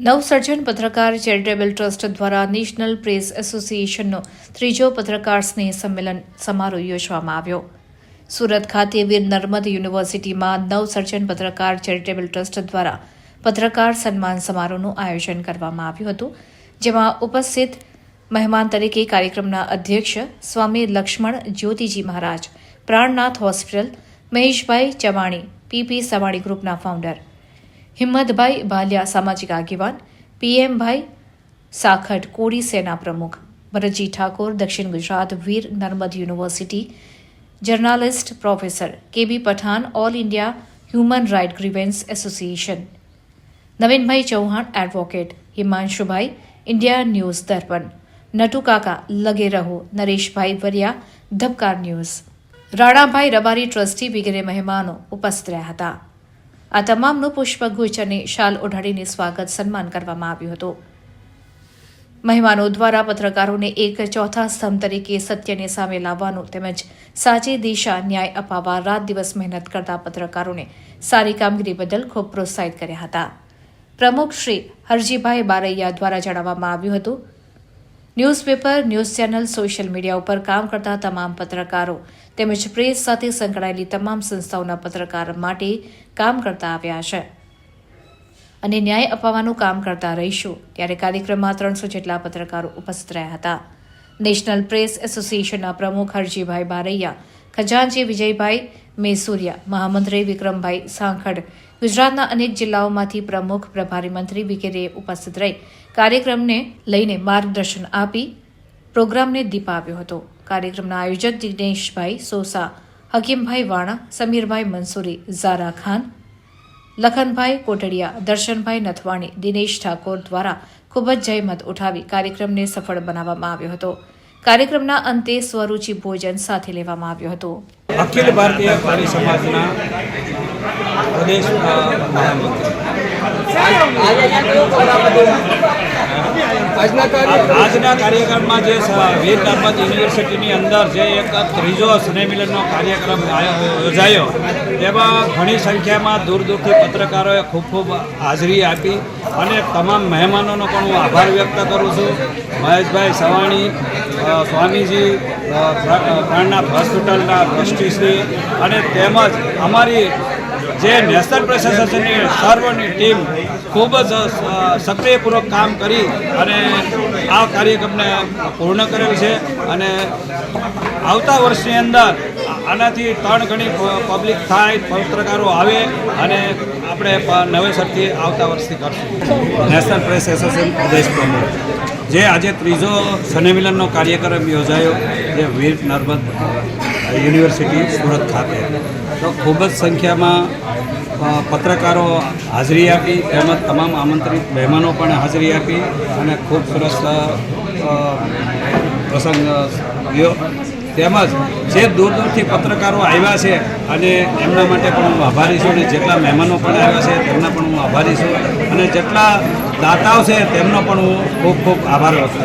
નવસર્જન પત્રકાર charitable trust દ્વારા national press એસોસિએશનનો ત્રીજો પત્રકાર સ્નેહ સંમેલન સમારોહ યોજવામાં આવ્યો. સુરત ખાતે વીર નર્મદ યુનિવર્સિટીમાં નવસર્જન પત્રકાર ચેરિટેબલ ટ્રસ્ટ દ્વારા પત્રકાર સન્માન સમારોહનું આયોજન કરવામાં આવ્યું હતું, જેમાં ઉપસ્થિત મહેમાન તરીકે કાર્યક્રમના અધ્યક્ષ સ્વામી લક્ષ્મણ જ્યોતિજી મહારાજ, પ્રાણનાથ હોસ્પિટલ, મહેશભાઈ ચવાણી પીપી સવાણી ગ્રુપના ફાઉન્ડર હિંમતભાઈ ભાલિયા સામાજિક આગેવાન પીએમભાઈ સાખટ કોળી સેના પ્રમુખ, ભરતજી ઠાકોર, દક્ષિણ Gujarat Veer Narmad university journalist professor KB Pathan, all India human right grievance association. Navinbhai Chauhan advocate, Himanshubhai India news Darpan. Natu Kaka, લગે રહો. નરેશભાઈ વરિયા, ધબકાર ન્યૂઝ. રાણાભાઈ રબારી ટ્રસ્ટી વગેરે મહેમાનો ઉપસ્થિત રહ્યા હતા. આ તમામનું પુષ્પગુચ્છ અને શાલ ઓઢાડીને સ્વાગત સન્માન કરવામાં આવ્યું હતું. મહેમાનો દ્વારા પત્રકારોને એક ચોથા સ્તંભ તરીકે સત્યને સામે લાવવાનું તેમજ સાચી દિશા, ન્યાય અપાવવા રાત દિવસ મહેનત કરતા પત્રકારોને સારી કામગીરી બદલ ખૂબ પ્રોત્સાહિત કર્યા હતા. પ્રમુખ શ્રી હરજીભાઈ બારૈયા દ્વારા જણાવવામાં આવ્યું હતું newspaper, news channel, social media ઉપર કામ કરતા તમામ પત્રકારો તેમજ પ્રેસ સાથે સંકળાયેલી તમામ સંસ્થાઓના પત્રકાર માટે કામ કરતા આવ્યા છે. અને ન્યાય અપાવવાનું કામ કરતા રહીશું. ત્યારે કાર્યક્રમમાં ત્રણસો જેટલા પત્રકારો ઉપસ્થિત રહ્યા હતા. નેશનલ પ્રેસ એસોસિએશનના પ્રમુખ હરજીભાઈ બારૈયા ખજાનચી વિજયભાઈ મેસુરિયા, મહામંત્રી વિક્રમભાઈ સાંખડ, ગુજરાતના અનેક જિલ્લાઓમાંથી પ્રમુખ પ્રભારી મંત્રી વગેરે ઉપસ્થિત રહી. કાર્યક્રમને લઈને માર્ગદર્શન આપી પ્રોગ્રામને દીપાવ્યો હતો. કાર્યક્રમના આયોજક દિનેશભાઈ સોસા, હકીમભાઈ વાણા, સમીરભાઈ મંસૂરી ઝારા ખાન, લખનભાઈ કોટડિયા, દર્શનભાઈ નથવાણી, દિનેશ ઠાકોર દ્વારા ખૂબ જ જહેમત ઉઠાવી કાર્યક્રમને સફળ બનાવવામાં આવ્યો હતો. કાર્યક્રમના અંતે સ્વરૂચિ ભોજન સાથે લેવામાં આવ્યો હતો. અખિલ ભારતીય પારી સમાજના પ્રદેશ આજના કાર્યક્રમમાં જે વીર નર્મદ યુનિવર્સિટીની અંદર જે એક ત્રીજો સ્નેહમિલનનો કાર્યક્રમ યોજાયો, તેમાં ઘણી સંખ્યામાં દૂર દૂરથી પત્રકારોએ ખૂબ ખૂબ હાજરી આપી અને તમામ મહેમાનોનો પણ હું આભાર વ્યક્ત કરું છું. મહેશભાઈ સવાણી સ્વામીજી પ્રાણના હોસ્પિટલના ટ્રસ્ટીશ્રી અને તેમજ અમારી જે નેશનલ પ્રેસ એસોસિએશનની સર્વની ટીમ ખૂબ જ સક્રિયપૂર્વક કામ કરી અને આ કાર્યક્રમને પૂર્ણ કરેલ છે અને આવતા વર્ષની અંદર આનાથી ત્રણ ગણી પબ્લિક થાય, પત્રકારો આવે અને આપણે નવેસરથી આવતા વર્ષથી કરશું. નેશનલ પ્રેસ એસોસિએશન પ્રદેશ પ્રમુખ. જે આજે ત્રીજો સંમેલનનો કાર્યક્રમ યોજાયો, જે વીર નર્મદ યુનિવર્સિટી સુરત ખાતે. તો ખૂબ જ સંખ્યામાં પત્રકારો હાજરી આપી, તેમજ તમામ આમંત્રિત મહેમાનો પણ હાજરી આપી અને ખૂબ સરસ પ્રસંગ તેમજ જે દૂર દૂરથી પત્રકારો આવ્યા છે અને એમના માટે પણ હું આભારી છું અને જેટલા મહેમાનો પણ આવ્યા છે તેમના પણ હું આભારી છું. અને જેટલા દાતાઓ છે તેમનો પણ હું ખૂબ ખૂબ આભાર